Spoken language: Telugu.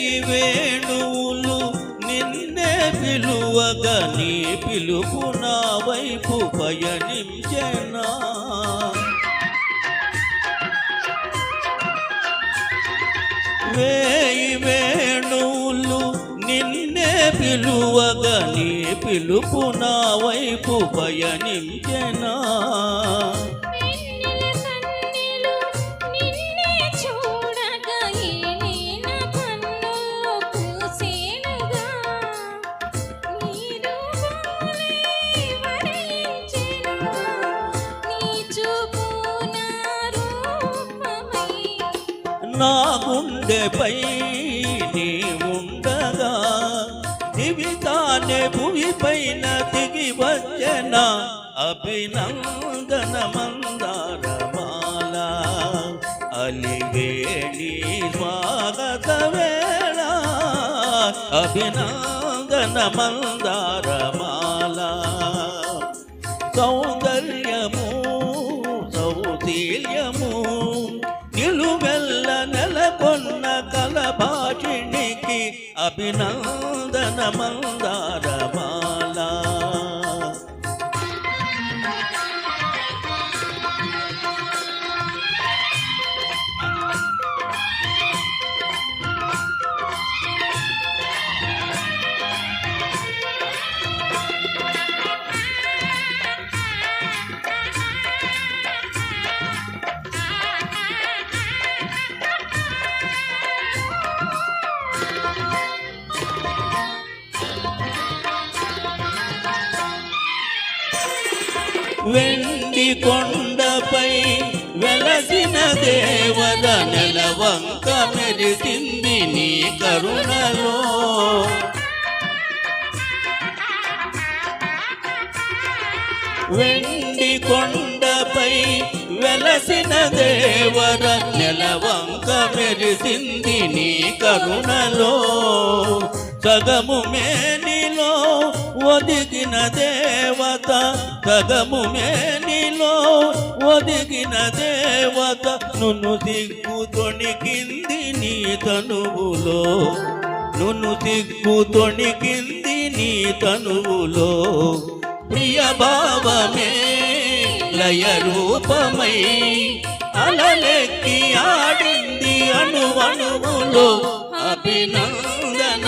వేణువులు నిన్నే పిలువగా నీ పిలుపు నా వైపు పయనించెనా. వేయి వేణువులు నిన్నే పిలువగా నీ పిలుపు నా వైపు పయనించెనా. నా గుండెపై నీ ఉండగా దివితానే భూమిపైన దిగి వచ్చన అభినందన మందారమాల అలివేణి స్వాగత వేళ అభినందన మందారమాల సౌందర్యము సౌశీల్యము నిలువెల్ల నెలకొన్న కలభాషిణికి అభినందన మందారమా? వెండి కొండపై వెలసిన దేవత నెలవంక మెరిసింది నీ కరుణలో. వెండి కొండపై వెలసిన దేవర నెలవంక మెరిసింది నీ కరుణలో. సగము మేనిలో ఒదిగిన దేవత సగము మేనిలో ఒదిగిన దేవత నును దిగ్గు తొణికింది నీ తనువులో. నును దిగ్గు తొణికింది నీ తనువులో. ప్రియ భావమే లయ రూపమై అలలెక్కి ఆడింది అణువణువులో. అభినందన